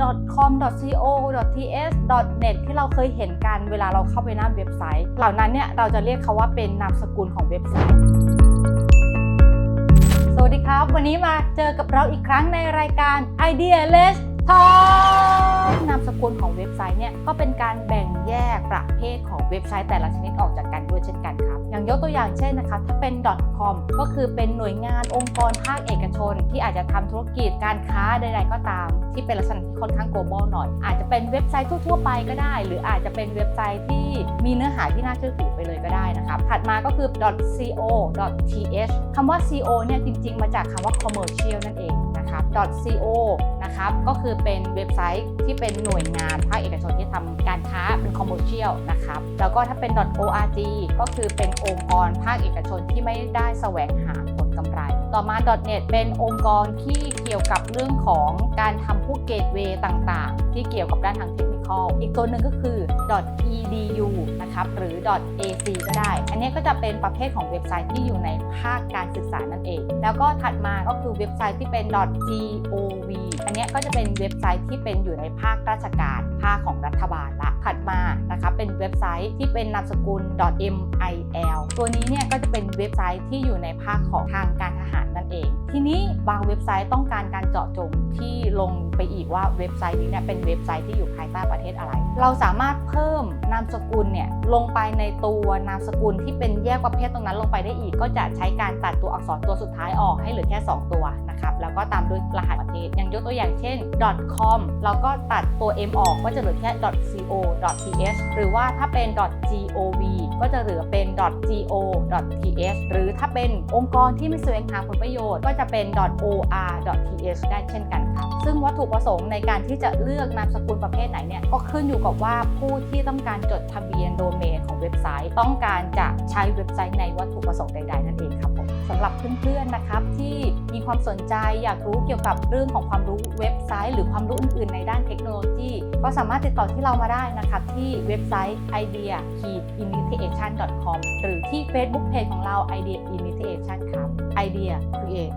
.com.co.th.net ที่เราเคยเห็นกันเวลาเราเข้าไปหน้าเว็บไซต์ เหล่านั้นเนี่ยเราจะเรียกเขาว่าเป็นนามสกุลของเว็บไซต์ สวัสดีครับ วันนี้มาเจอกับเราอีกครั้งในรายการ Idea Less Talk นามสกุลของเว็บไซต์เนี่ยก็เป็นการแบ่งแยกประเภทของเว็บไซต์แต่ละชนิดออกจากกันด้วยเช่นกันครับ อย่างยกตัวอย่างเช่นนะครับถ้าเป็น .com ก็คือเป็นหน่วยงานองค์กรภาคเอกชน ที่อาจจะทำธุรกิจการค้าใดๆก็ตาม ที่เป็นลักษณะที่ค่อนข้าง global หน่อย อาจจะเป็นเว็บไซต์ทั่วๆไปก็ได้ หรืออาจจะเป็นเว็บไซต์ที่มีเนื้อหาที่น่าเชื่อถือไปเลยก็ได้นะครับถัดมาก็คือ .co .th คำว่า co เนี่ยจริง ๆ มาจากคำว่า commercial นั่นเองนะครับ .co นะครับก็คือเป็นเว็บไซต์ที่เป็นหน่วยงานภาคเอกชนที่ทำการค้าเป็น commercial นะครับแล้วก็ถ้าเป็น .org ก็คือเป็นองค์กรภาคเอกชนที่ไม่ได้แสวงหาผล ต่อมา .net เป็นองค์กรที่เกี่ยวกับเรื่องของการทำพวกเกตเวย์ต่างๆ ที่เกี่ยวกับด้านทางเทคนิคอีกตัวหนึ่งก็คือ .edu นะครับหรือ .ac ก็ได้ อันนี้ก็จะเป็นประเภทของเว็บไซต์ที่อยู่ในภาคการศึกษานั่นเอง แล้วก็ถัดมาก็คือเว็บไซต์ที่เป็น .gov อันนี้ก็จะเป็นเว็บไซต์ที่เป็นอยู่ในภาคราชการ ภาคของรัฐบาลละถัดมานะคะเป็นเว็บไซต์ที่เป็นนามสกุล .mil ตัวนี้เนี่ยก็จะเป็นเว็บไซต์ที่อยู่ในภาคของทางการ เอง ทีนี้บางเว็บไซต์ต้องการการเจาะจงที่ลงไปอีกว่าเว็บไซต์นี้เนี่ยเป็นเว็บไซต์ที่อยู่ภายใต้ประเทศอะไร เราสามารถเพิ่มนามสกุลเนี่ยลงไปในตัวนามสกุลที่เป็นแยกประเภทตรงนั้นลงไปได้อีก ก็จะใช้การตัดตัวอักษรตัวสุดท้ายออกให้เหลือแค่ 2 ตัวนะครับแล้วก็ตามด้วยรหัสประเทศอย่างยกตัวอย่างเช่น .com เราก็ตัดตัว m ออกก็จะเหลือแค่ .co .th หรือว่าถ้าเป็น .gov ก็จะเหลือเป็น .go .th หรือถ้าเป็นองค์กรที่ไม่แสวงหาผลประโยชน์ ก็จะเป็น .or .th ได้เช่นกันครับซึ่งวัตถุประสงค์ในการที่จะเลือกนามสกุลประเภทไหนเนี่ยก็ขึ้นอยู่กับว่าผู้ที่ต้องการจดทะเบียนโดเมนของเว็บไซต์ ต้องการจะใช้เว็บไซต์ในวัตถุประสงค์ใดๆนั่นเองครับ สำหรับเพื่อนๆนะครับที่มีความสนใจอยากรู้เกี่ยวกับเรื่องของความรู้เว็บไซต์ หรือความรู้อื่นๆ ในด้านเทคโนโลยี ก็สามารถติดต่อที่เรามาได้นะครับที่เว็บไซต์ idea initiation com หรือที่ Facebook Page ของเรา idea initiation ครับ idea create